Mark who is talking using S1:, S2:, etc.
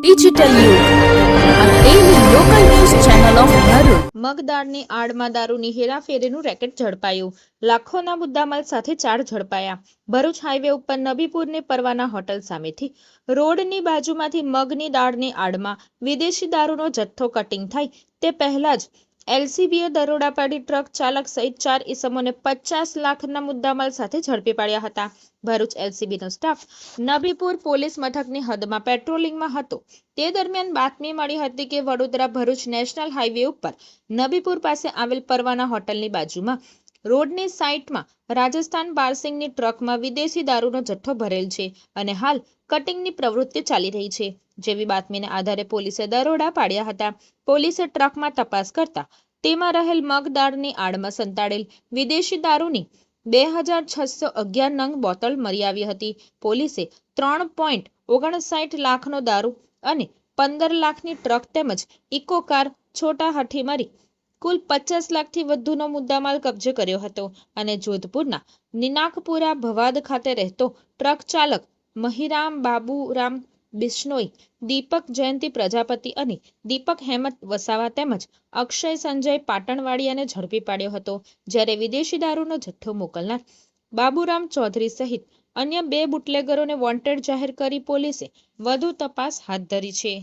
S1: Digital.
S2: મગદાળની આડમાં દારૂની હેરાફેરીનું racket ઝડપાયું. લાખોના મુદ્દામાલ સાથે ચાર ઝડપાયા. ભરૂચ હાઈવે ઉપર નબીપુરની પરવાના હોટલ સામેથી. રોડની બાજુમાંથી મગની દાળની આડમાં વિદેશી દારૂનો જથ્થો કટિંગ થાય. તે પહેલા જ એલસીબીએ દરોડા પાડી ટ્રક ચાલક સહિત ચાર ઇસમોને પચાસ લાખના મુદ્દામાલ સાથે ઝડપી પાડ્યા હતા. ભરૂચ એલસીબીનો સ્ટાફ નબીપુર પોલીસ મથકની હદમાં પેટ્રોલિંગમાં હતો. તે દરમિયાન બાતમી મળી હતી કે વડોદરા ભરૂચ નેશનલ હાઈવે ઉપર નબીપુર પાસે આવેલ પરવાના હોટલની બાજુમાં રોડની સાઇટમાં રાજસ્થાન બારસિંગની ટ્રકમાં વિદેશી દારૂનો જથ્થો ભરેલ છે અને હાલ કટિંગની પ્રવૃત્તિ ચાલી રહી છે. જેવી બાતમીને આધારે પોલીસે દરોડા પાડ્યા હતા. પોલીસે ટ્રકમાં તપાસ કરતા તેમાં રહેલ મગદાળની આડમાં સંતાડેલ વિદેશી દારૂની બે હજાર છસો અગિયાર નંગ બોટલ મળી આવી હતી. પોલીસે ત્રણ પોઈન્ટ ઓગણસાઠ લાખનો દારૂ અને પંદર લાખની ટ્રક તેમજ ઇકો કાર છોટા હાથીમારી કુલ પચાસ લાખથી વધુનો મુદ્દામાલ કબજે કર્યો હતો અને જોધપુરના નિનાકપુરા ભવાદ ખાતે રહેતો ટ્રક ચાલક મહિરામ બાબુરામ બિશ્નોઈ, દીપક જયંતિ પ્રજાપતિ અને દીપક હેમત વસાવા તેમજ અક્ષય સંજય પાટણવાડિયાને ઝડપી પાડ્યો હતો. જ્યારે વિદેશી દારૂનો જથ્થો મોકલનાર બાબુરામ ચૌધરી સહિત અન્ય બે બુટલેગરોને વોન્ટેડ જાહેર કરી પોલીસે વધુ તપાસ હાથ ધરી છે.